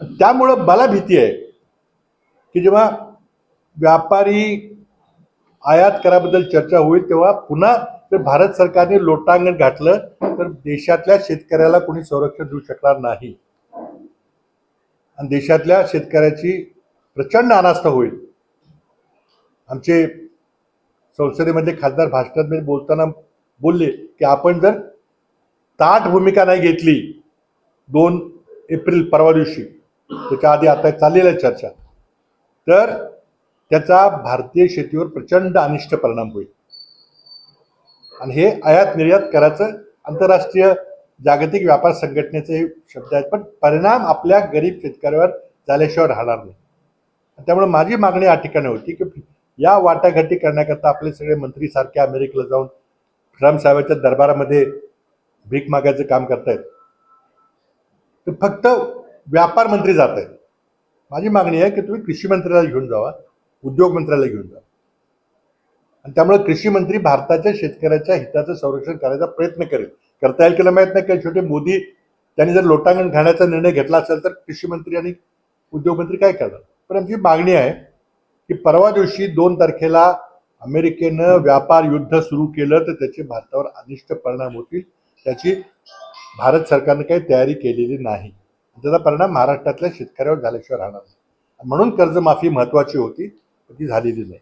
त्यामुळं मला भीती आहे की जेव्हा व्यापारी आयात कराबद्दल चर्चा होईल तेव्हा पुन्हा जर भारत सरकारने लोटांगण घातलं तर देशातल्या शेतकऱ्याला कोणी संरक्षण देऊ शकणार नाही. आणि देशातल्या शेतकऱ्याची प्रचंड अनास्था होईल. आमचे संसदेमध्ये खासदार भाषणात बोलताना बोलले की आपण जर ताट भूमिका नाही घेतली दोन एप्रिल परवा दिवशी त्याच्या आधी आता चाललेल्या आहे चर्चा. तर त्याचा भारतीय शेतीवर प्रचंड अनिष्ट परिणाम होईल. आणि हे आयात निर्यात करायचं आंतरराष्ट्रीय जागतिक व्यापार संघटनेचे हे शब्द आहेत पण परिणाम आपल्या गरीब शेतकऱ्यावर झाल्याशिवाय राहणार नाही. त्यामुळे माझी मागणी या ठिकाणी होती की या वाटाघाटी करण्याकरता आपले सगळे मंत्री सारखे अमेरिकेला जाऊन ट्रम्प साहेबांच्या दरबारामध्ये भीक मागायचं काम करतायत. तर फक्त व्यापार मंत्री जात आहेत. माझी मागणी आहे की तुम्ही कृषी मंत्र्याला घेऊन जावा उद्योग मंत्र्याला घेऊन जा. आणि त्यामुळे कृषी मंत्री भारताच्या शेतकऱ्याच्या हिताचं संरक्षण करायचा प्रयत्न करेल. करता येईल केलं माहीत नाही काही छोटे मोदी त्यांनी जर लोटांगण घालण्याचा निर्णय घेतला असेल तर कृषी मंत्री आणि उद्योगमंत्री काय करणार? पण आमची मागणी आहे की परवा दिवशी दोन तारखेला अमेरिकेनं व्यापार युद्ध सुरू केलं तर त्याचे भारतावर अनिष्ट परिणाम होतील. त्याची भारत सरकारनं काही तयारी केलेली नाही. त्याचा परिणाम महाराष्ट्रातल्या शेतकऱ्यावर झाल्याशिवाय राहणार नाही. म्हणून कर्जमाफी महत्वाची होती ती झालेली नाही.